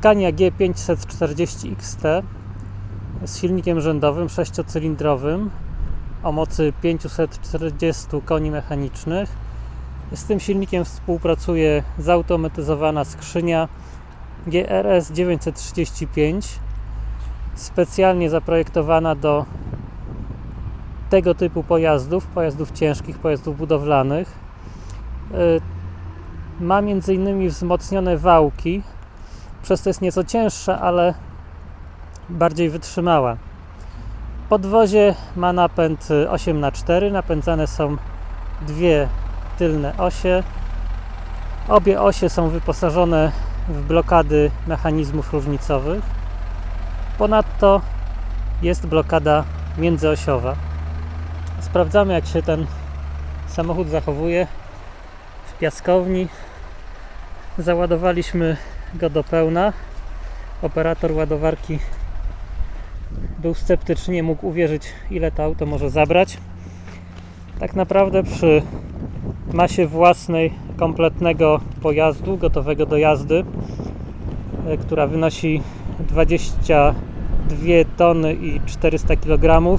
Scania G540 XT z silnikiem rzędowym sześciocylindrowym o mocy 540 koni mechanicznych. Z tym silnikiem współpracuje zautomatyzowana skrzynia GRS 935 specjalnie zaprojektowana do tego typu pojazdów, pojazdów ciężkich, pojazdów budowlanych. Y, Ma m.in. wzmocnione wałki, przez to jest nieco cięższa, ale bardziej wytrzymała. Podwozie ma napęd 8x4, napędzane są dwie tylne osie. Obie osie są wyposażone w blokady mechanizmów różnicowych. Ponadto jest blokada międzyosiowa. Sprawdzamy, jak się ten samochód zachowuje w piaskowni. Załadowaliśmy go do pełna. Operator ładowarki był sceptyczny, nie mógł uwierzyć, ile to auto może zabrać. Tak naprawdę przy masie własnej kompletnego pojazdu, gotowego do jazdy, e, która wynosi 22 tony i 400 kg.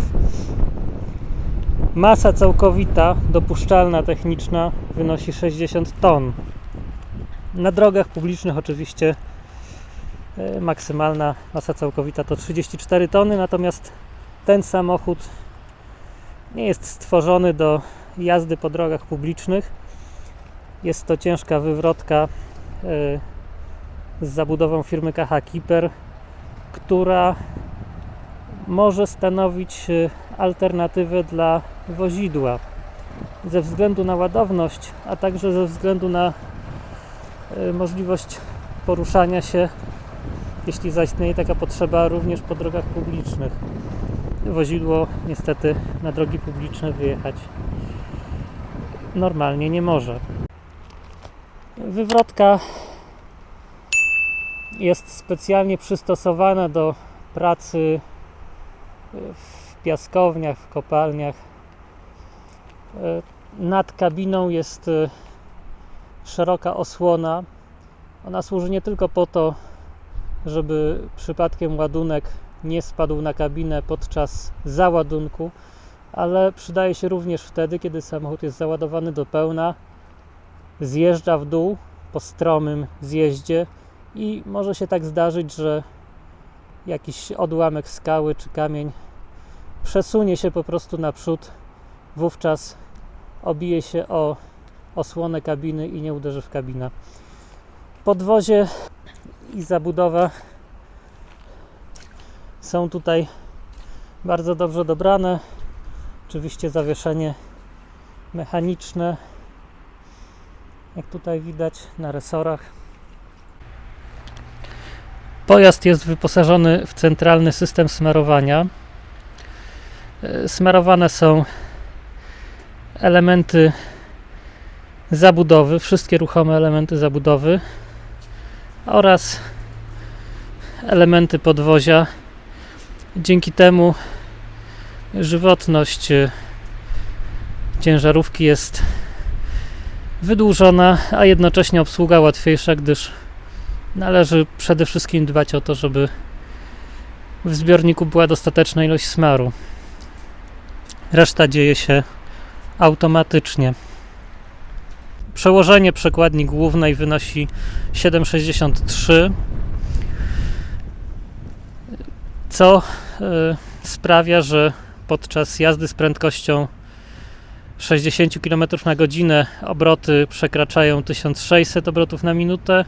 Masa całkowita, dopuszczalna techniczna wynosi 60 ton. Na drogach publicznych oczywiście e, maksymalna masa całkowita to 34 tony, natomiast ten samochód nie jest stworzony do jazdy po drogach publicznych. Jest to ciężka wywrotka e, z zabudową firmy KH Kiper, która może stanowić e, alternatywę dla wozidła ze względu na ładowność, a także ze względu na możliwość poruszania się, jeśli zaistnieje taka potrzeba, również po drogach publicznych. Wozidło niestety na drogi publiczne wyjechać normalnie nie może. Wywrotka jest specjalnie przystosowana do pracy w piaskowniach, w kopalniach. E, Nad kabiną jest e, szeroka osłona. Ona służy nie tylko po to, żeby przypadkiem ładunek nie spadł na kabinę podczas załadunku, ale przydaje się również wtedy, kiedy samochód jest załadowany do pełna, zjeżdża w dół po stromym zjeździe i może się tak zdarzyć, że jakiś odłamek skały czy kamień przesunie się po prostu naprzód, wówczas obije się o osłonę kabiny i nie uderzy w kabinę. Podwozie i zabudowa są tutaj bardzo dobrze dobrane. Oczywiście zawieszenie mechaniczne, jak tutaj widać na resorach. Pojazd jest wyposażony w centralny system smarowania. E, Smarowane są elementy zabudowy, wszystkie ruchome elementy zabudowy oraz elementy podwozia. Dzięki temu żywotność e, ciężarówki jest wydłużona, a jednocześnie obsługa łatwiejsza, gdyż należy przede wszystkim dbać o to, żeby w zbiorniku była dostateczna ilość smaru. Reszta dzieje się automatycznie. Przełożenie przekładni głównej wynosi 7,63 co y, sprawia, że podczas jazdy z prędkością 60 km na godzinę obroty przekraczają 1600 obrotów na minutę,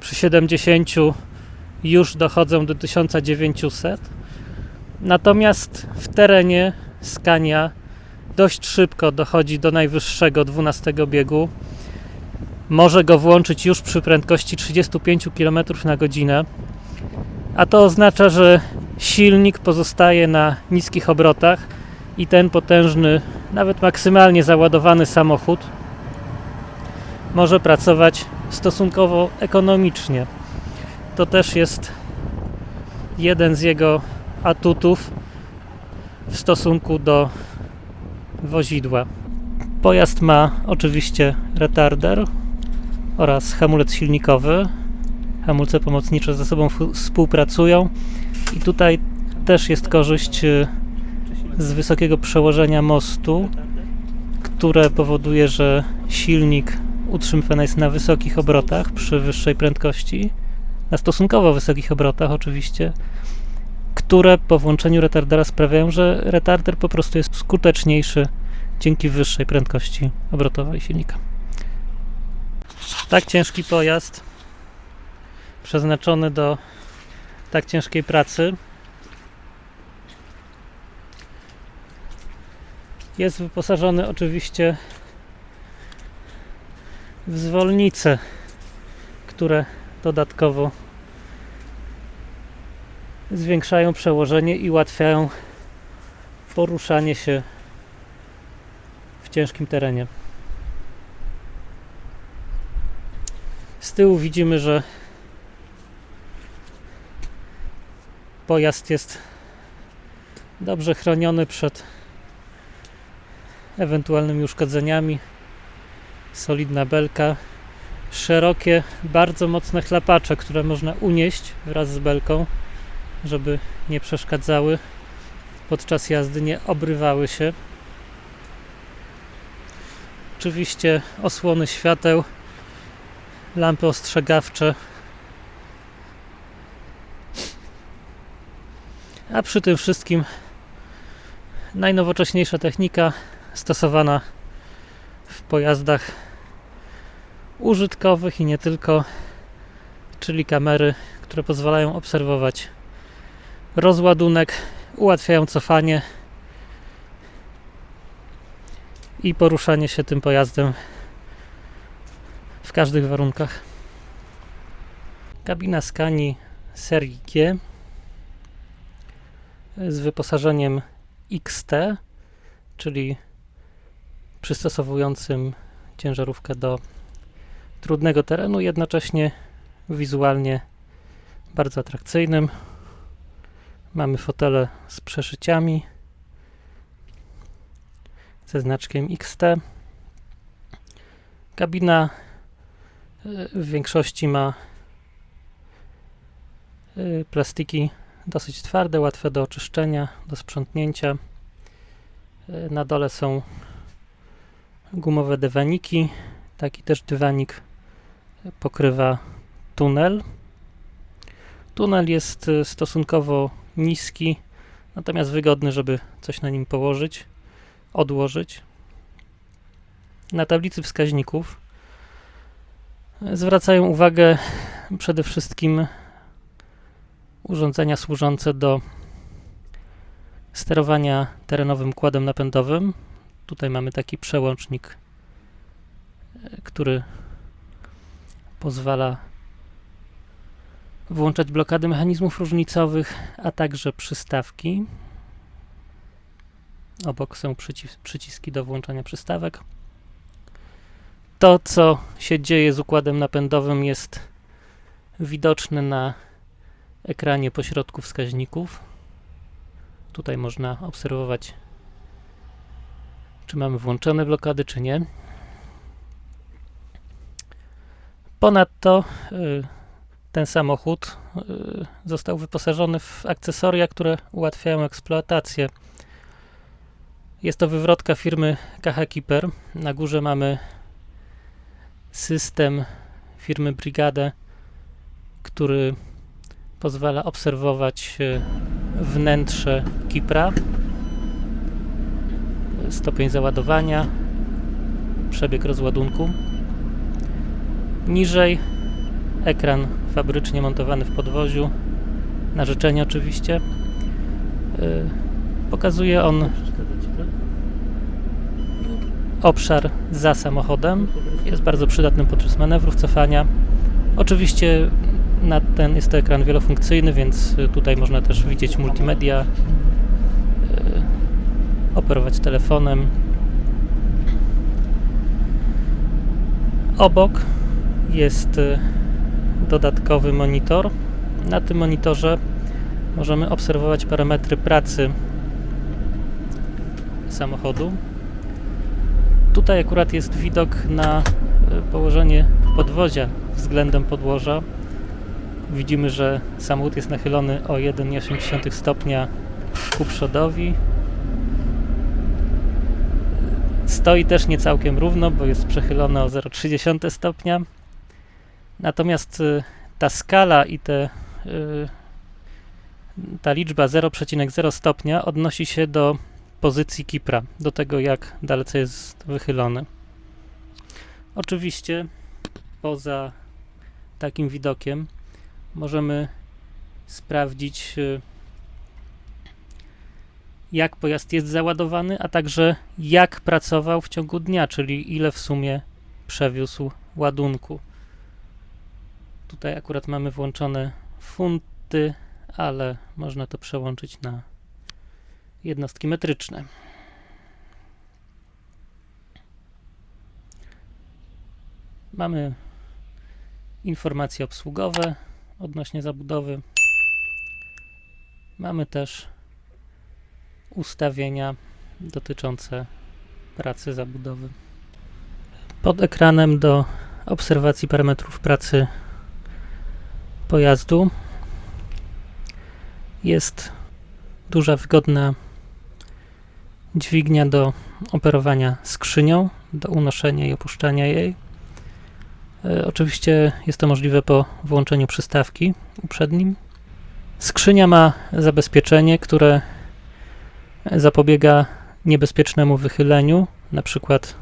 przy 70 już dochodzą do 1900. Natomiast w terenie Scania dość szybko dochodzi do najwyższego 12 biegu. Może go włączyć już przy prędkości 35 km na godzinę. A to oznacza, że silnik pozostaje na niskich obrotach i ten potężny, nawet maksymalnie załadowany samochód może pracować stosunkowo ekonomicznie. To też jest jeden z jego atutów w stosunku do wozidła. Pojazd ma oczywiście retarder oraz hamulec silnikowy. hamulce pomocnicze ze sobą współpracują i tutaj też jest korzyść y, z wysokiego przełożenia mostu, które powoduje, że silnik utrzymywany jest na wysokich obrotach przy wyższej prędkości, na stosunkowo wysokich obrotach oczywiście, które po włączeniu retardera sprawiają, że retarder po prostu jest skuteczniejszy dzięki wyższej prędkości obrotowej silnika. Tak ciężki pojazd przeznaczony do tak ciężkiej pracy jest wyposażony oczywiście w zwolnice, które dodatkowo zwiększają przełożenie i ułatwiają poruszanie się w ciężkim terenie. Z tyłu widzimy, że pojazd jest dobrze chroniony przed ewentualnymi uszkodzeniami. Solidna belka, szerokie, bardzo mocne chlapacze, które można unieść wraz z belką, żeby nie przeszkadzały podczas jazdy, nie obrywały się. Oczywiście osłony świateł, lampy ostrzegawcze. A przy tym wszystkim najnowocześniejsza technika stosowana w pojazdach użytkowych i nie tylko, czyli kamery, które pozwalają obserwować rozładunek, ułatwiają cofanie i poruszanie się tym pojazdem każdych warunkach. Kabina Scani serii G z wyposażeniem XT, czyli przystosowującym ciężarówkę do trudnego terenu, jednocześnie wizualnie bardzo atrakcyjnym. Mamy fotele z przeszyciami ze znaczkiem XT. Kabina w większości ma y, plastiki dosyć twarde, łatwe do oczyszczenia, do sprzątnięcia. Y, Na dole są gumowe dywaniki. Taki też dywanik pokrywa tunel. Tunel jest y, stosunkowo niski, natomiast wygodny, żeby coś na nim położyć, odłożyć. Na tablicy wskaźników zwracają uwagę przede wszystkim urządzenia służące do sterowania terenowym kładem napędowym. Tutaj mamy taki przełącznik, e, który pozwala włączać blokady mechanizmów różnicowych, a także przystawki. Obok są przycis- przyciski do włączania przystawek. To, co się dzieje z układem napędowym, jest widoczne na ekranie pośrodku wskaźników. Tutaj można obserwować, czy mamy włączone blokady, czy nie. Ponadto y, ten samochód y, został wyposażony w akcesoria, które ułatwiają eksploatację. Jest to wywrotka firmy KH Keeper. Na górze mamy system firmy Brigade, który pozwala obserwować y, wnętrze Kipra, stopień załadowania, przebieg rozładunku. Niżej ekran fabrycznie montowany w podwoziu, na życzenie oczywiście. Y, Pokazuje on obszar za samochodem. Jest bardzo przydatny podczas manewrów, cofania. Oczywiście na ten jest to ekran wielofunkcyjny, więc y, tutaj można też widzieć multimedia, y, operować telefonem. Obok jest y, dodatkowy monitor. Na tym monitorze możemy obserwować parametry pracy samochodu. Tutaj akurat jest widok na y, położenie podwozia względem podłoża. Widzimy, że samochód jest nachylony o 1,8 stopnia ku przodowi. Stoi też nie całkiem równo, bo jest przechylony o 0,3 stopnia. Natomiast y, ta skala i te, y, ta liczba 0,0 stopnia odnosi się do pozycji kipra, do tego jak dalece jest wychylony. Oczywiście poza takim widokiem możemy sprawdzić y, jak pojazd jest załadowany, a także jak pracował w ciągu dnia, czyli ile w sumie przewiózł ładunku. Tutaj akurat mamy włączone funty, ale można to przełączyć na jednostki metryczne. Mamy informacje obsługowe odnośnie zabudowy. Mamy też ustawienia dotyczące pracy zabudowy. Pod ekranem do obserwacji parametrów pracy pojazdu jest duża, wygodna dźwignia do operowania skrzynią, do unoszenia i opuszczania jej. E, Oczywiście jest to możliwe po włączeniu przystawki uprzednim. Skrzynia ma zabezpieczenie, które zapobiega niebezpiecznemu wychyleniu, na przykład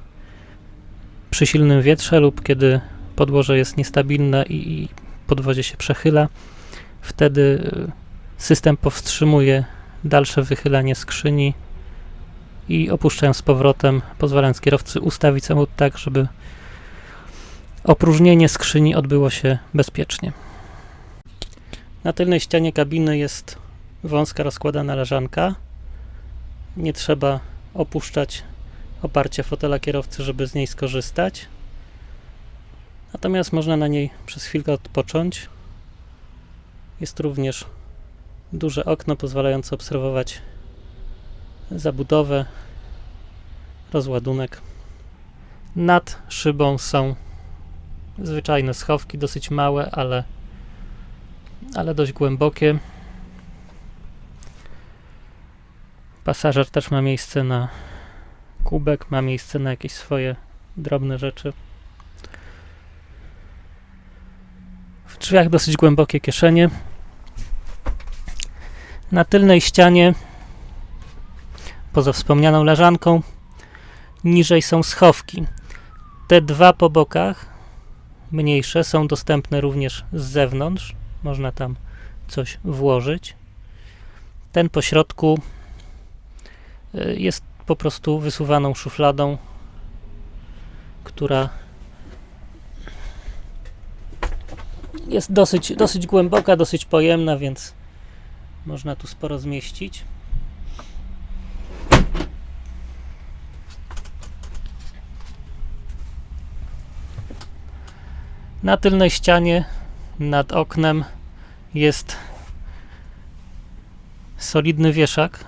przy silnym wietrze lub kiedy podłoże jest niestabilne i podwozie się przechyla. Wtedy y, system powstrzymuje dalsze wychylanie skrzyni i opuszczając z powrotem, pozwalając kierowcy ustawić samochód tak, żeby opróżnienie skrzyni odbyło się bezpiecznie. Na tylnej ścianie kabiny jest wąska rozkładana leżanka. Nie trzeba opuszczać oparcia fotela kierowcy, żeby z niej skorzystać. Natomiast można na niej przez chwilkę odpocząć. Jest również duże okno pozwalające obserwować zabudowę, rozładunek. Nad szybą są zwyczajne schowki, dosyć małe, ale, ale dość głębokie. Pasażer też ma miejsce na kubek, ma miejsce na jakieś swoje drobne rzeczy. W drzwiach dosyć głębokie kieszenie. Na tylnej ścianie, poza wspomnianą leżanką, niżej są schowki. Te dwa po bokach, mniejsze, są dostępne również z zewnątrz. Można tam coś włożyć. Ten po środku y, jest po prostu wysuwaną szufladą, która jest dosyć, dosyć głęboka, dosyć pojemna, więc można tu sporo zmieścić. Na tylnej ścianie nad oknem jest solidny wieszak,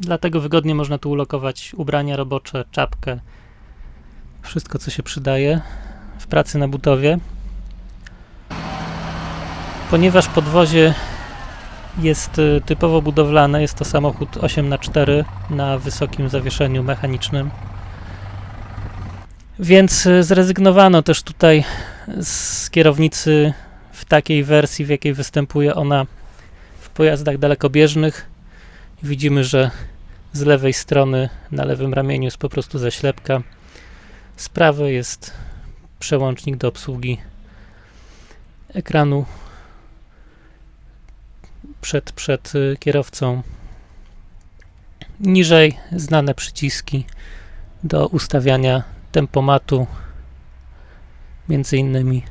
dlatego wygodnie można tu ulokować ubrania robocze, czapkę, wszystko co się przydaje w pracy na budowie. Ponieważ podwozie jest y, typowo budowlane, jest to samochód 8x4 na wysokim zawieszeniu mechanicznym. Więc y, zrezygnowano też tutaj z kierownicy w takiej wersji, w jakiej występuje ona w pojazdach dalekobieżnych. Widzimy, że z lewej strony na lewym ramieniu jest po prostu zaślepka. Z prawej jest przełącznik do obsługi ekranu przed, przed y, kierowcą. Niżej znane przyciski do ustawiania tempomatu, między innymi.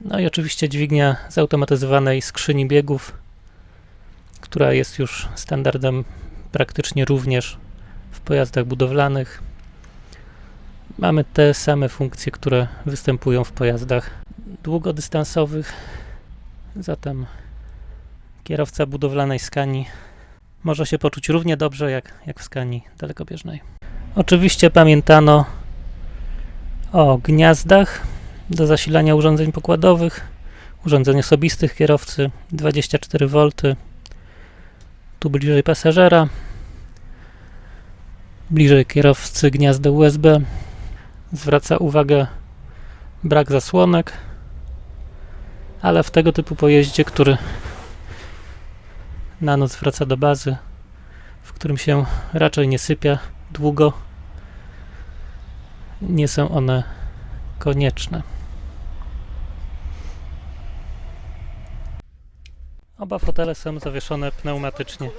No i oczywiście dźwignia zautomatyzowanej skrzyni biegów, która jest już standardem praktycznie również w pojazdach budowlanych. Mamy te same funkcje, które występują w pojazdach długodystansowych. Zatem kierowca budowlanej skani może się poczuć równie dobrze jak, jak w skani dalekobieżnej. Oczywiście pamiętano o gniazdach do zasilania urządzeń pokładowych, urządzeń osobistych kierowcy 24V, tu bliżej pasażera, bliżej kierowcy gniazdo USB. Zwraca uwagę brak zasłonek, ale w tego typu pojeździe, który na noc wraca do bazy, w którym się raczej nie sypia długo, nie są one konieczne. Oba fotele są zawieszone pneumatycznie.